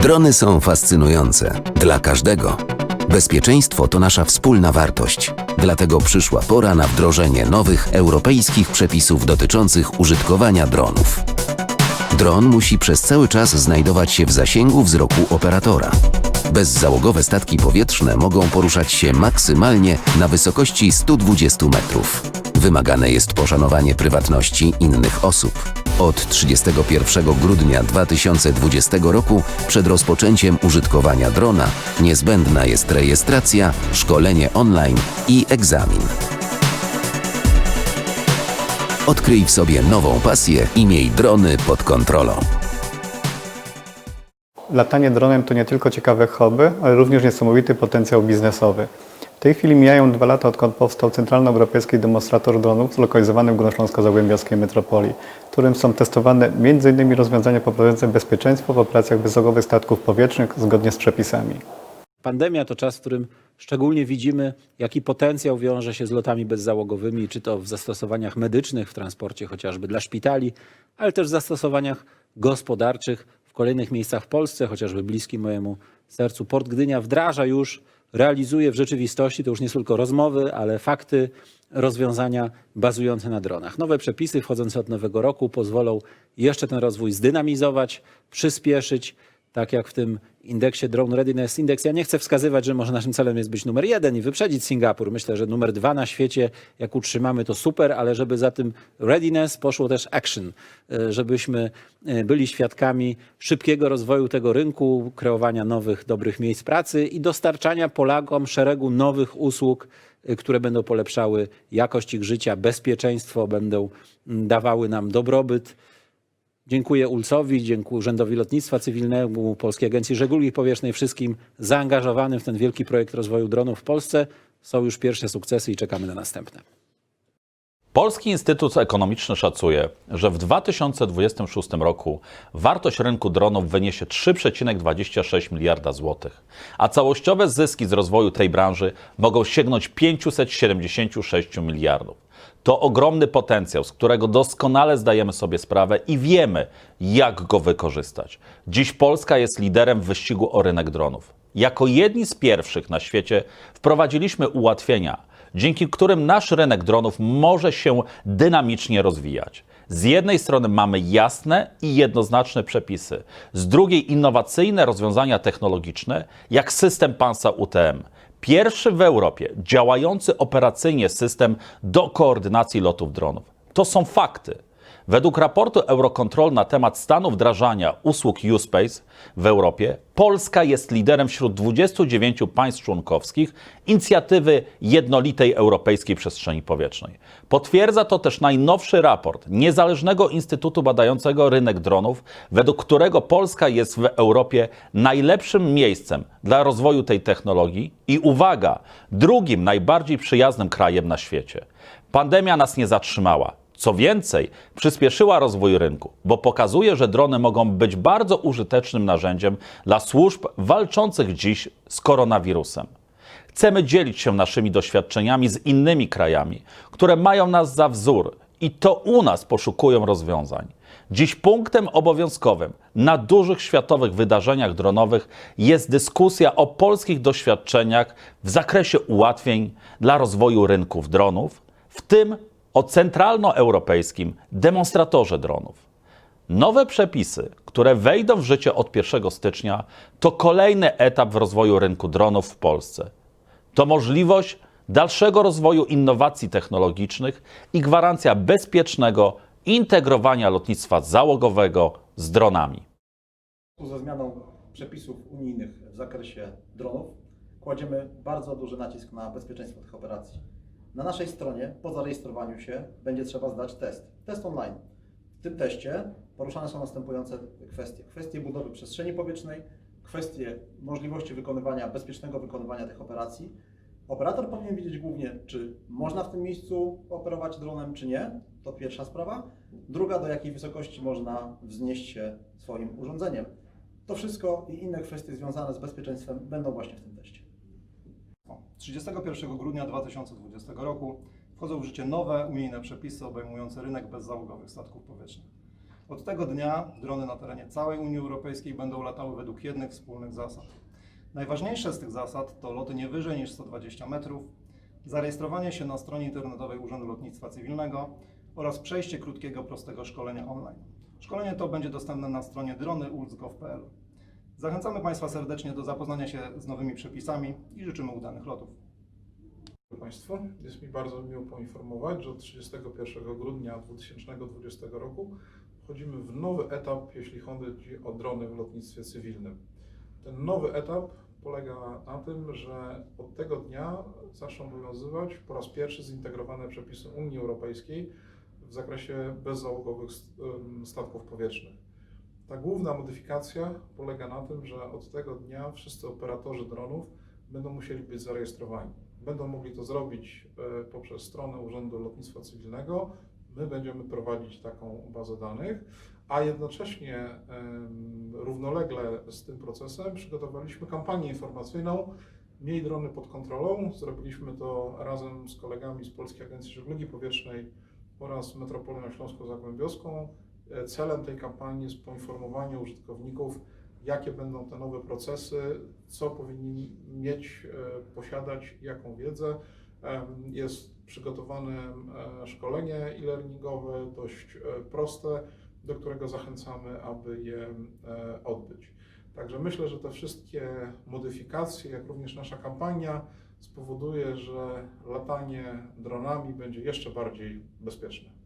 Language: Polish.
Drony są fascynujące dla każdego. Bezpieczeństwo to nasza wspólna wartość. Dlatego przyszła pora na wdrożenie nowych europejskich przepisów dotyczących użytkowania dronów. Dron musi przez cały czas znajdować się w zasięgu wzroku operatora. Bezzałogowe statki powietrzne mogą poruszać się maksymalnie na wysokości 120 metrów. Wymagane jest poszanowanie prywatności innych osób. Od 31 grudnia 2020 roku przed rozpoczęciem użytkowania drona niezbędna jest rejestracja, szkolenie online i egzamin. Odkryj w sobie nową pasję i miej drony pod kontrolą. Latanie dronem to nie tylko ciekawe hobby, ale również niesamowity potencjał biznesowy. W tej chwili mijają dwa lata, odkąd powstał Centralnoeuropejski Demonstrator Dronów zlokalizowany w Górnośląsko-Zagłębiowskiej Metropolii, w którym są testowane m.in. rozwiązania poprawiające bezpieczeństwo w operacjach bezzałogowych statków powietrznych zgodnie z przepisami. Pandemia to czas, w którym szczególnie widzimy, jaki potencjał wiąże się z lotami bezzałogowymi, czy to w zastosowaniach medycznych, w transporcie chociażby dla szpitali, ale też w zastosowaniach gospodarczych w kolejnych miejscach w Polsce, chociażby bliskim mojemu sercu. Port Gdynia wdraża już, realizuje w rzeczywistości, to już nie tylko rozmowy, ale fakty, rozwiązania bazujące na dronach. Nowe przepisy wchodzące od nowego roku pozwolą jeszcze ten rozwój zdynamizować, przyspieszyć, tak jak w tym indeksie Drone Readiness Index. Ja nie chcę wskazywać, że może naszym celem jest być numer jeden i wyprzedzić Singapur. Myślę, że numer dwa na świecie, jak utrzymamy, to super, ale żeby za tym readiness poszło też action, e, żebyśmy e, byli świadkami szybkiego rozwoju tego rynku, kreowania nowych, dobrych miejsc pracy i dostarczania Polakom szeregu nowych usług, e, które będą polepszały jakość ich życia, bezpieczeństwo, będą dawały nam dobrobyt. Dziękuję ULC-owi, dziękuję Urzędowi Lotnictwa Cywilnemu, Polskiej Agencji Żeglugi Powietrznej, wszystkim zaangażowanym w ten wielki projekt rozwoju dronów w Polsce. Są już pierwsze sukcesy i czekamy na następne. Polski Instytut Ekonomiczny szacuje, że w 2026 roku wartość rynku dronów wyniesie 3,26 miliarda złotych, a całościowe zyski z rozwoju tej branży mogą sięgnąć 576 miliardów. To ogromny potencjał, z którego doskonale zdajemy sobie sprawę i wiemy, jak go wykorzystać. Dziś Polska jest liderem w wyścigu o rynek dronów. Jako jedni z pierwszych na świecie wprowadziliśmy ułatwienia, dzięki którym nasz rynek dronów może się dynamicznie rozwijać. Z jednej strony mamy jasne i jednoznaczne przepisy, z drugiej innowacyjne rozwiązania technologiczne, jak system Pansa UTM. Pierwszy w Europie działający operacyjnie system do koordynacji lotów dronów. To są fakty. Według raportu Eurocontrol na temat stanu wdrażania usług USpace w Europie, Polska jest liderem wśród 29 państw członkowskich inicjatywy jednolitej europejskiej przestrzeni powietrznej. Potwierdza to też najnowszy raport niezależnego instytutu badającego rynek dronów, według którego Polska jest w Europie najlepszym miejscem dla rozwoju tej technologii i uwaga, drugim najbardziej przyjaznym krajem na świecie. Pandemia nas nie zatrzymała. Co więcej, przyspieszyła rozwój rynku, bo pokazuje, że drony mogą być bardzo użytecznym narzędziem dla służb walczących dziś z koronawirusem. Chcemy dzielić się naszymi doświadczeniami z innymi krajami, które mają nas za wzór i to u nas poszukują rozwiązań. Dziś punktem obowiązkowym na dużych światowych wydarzeniach dronowych jest dyskusja o polskich doświadczeniach w zakresie ułatwień dla rozwoju rynków dronów, w tym o centralnoeuropejskim demonstratorze dronów. Nowe przepisy, które wejdą w życie od 1 stycznia, to kolejny etap w rozwoju rynku dronów w Polsce. To możliwość dalszego rozwoju innowacji technologicznych i gwarancja bezpiecznego integrowania lotnictwa załogowego z dronami. Ze zmianą przepisów unijnych w zakresie dronów kładziemy bardzo duży nacisk na bezpieczeństwo tych operacji. Na naszej stronie po zarejestrowaniu się będzie trzeba zdać test. Test online. W tym teście poruszane są następujące kwestie. Kwestie budowy przestrzeni powietrznej, kwestie możliwości wykonywania, bezpiecznego wykonywania tych operacji. Operator powinien wiedzieć głównie, czy można w tym miejscu operować dronem, czy nie. To pierwsza sprawa. Druga, do jakiej wysokości można wznieść się swoim urządzeniem. To wszystko i inne kwestie związane z bezpieczeństwem będą właśnie w tym teście. 31 grudnia 2020 roku wchodzą w życie nowe unijne przepisy obejmujące rynek bezzałogowych statków powietrznych. Od tego dnia drony na terenie całej Unii Europejskiej będą latały według jednych wspólnych zasad. Najważniejsze z tych zasad to loty nie wyżej niż 120 metrów, zarejestrowanie się na stronie internetowej Urzędu Lotnictwa Cywilnego oraz przejście krótkiego, prostego szkolenia online. Szkolenie to będzie dostępne na stronie dronyulz.gov.pl. Zachęcamy Państwa serdecznie do zapoznania się z nowymi przepisami i życzymy udanych lotów. Państwu. Jest mi bardzo miło poinformować, że od 31 grudnia 2020 roku wchodzimy w nowy etap, jeśli chodzi o drony w lotnictwie cywilnym. Ten nowy etap polega na tym, że od tego dnia zaczną obowiązywać po raz pierwszy zintegrowane przepisy Unii Europejskiej w zakresie bezzałogowych statków powietrznych. Ta główna modyfikacja polega na tym, że od tego dnia wszyscy operatorzy dronów będą musieli być zarejestrowani. Będą mogli to zrobić e, poprzez stronę Urzędu Lotnictwa Cywilnego. My będziemy prowadzić taką bazę danych, a jednocześnie równolegle z tym procesem przygotowaliśmy kampanię informacyjną Miej drony pod kontrolą. Zrobiliśmy to razem z kolegami z Polskiej Agencji Żeglugi Powietrznej oraz Metropolią Śląsko-Zagłębiowską. Celem tej kampanii jest poinformowanie użytkowników, jakie będą te nowe procesy, co powinni mieć, e, posiadać, jaką wiedzę. Jest przygotowane e, szkolenie e-learningowe, dość e, proste, do którego zachęcamy, aby je odbyć. Także myślę, że te wszystkie modyfikacje, jak również nasza kampania spowoduje, że latanie dronami będzie jeszcze bardziej bezpieczne.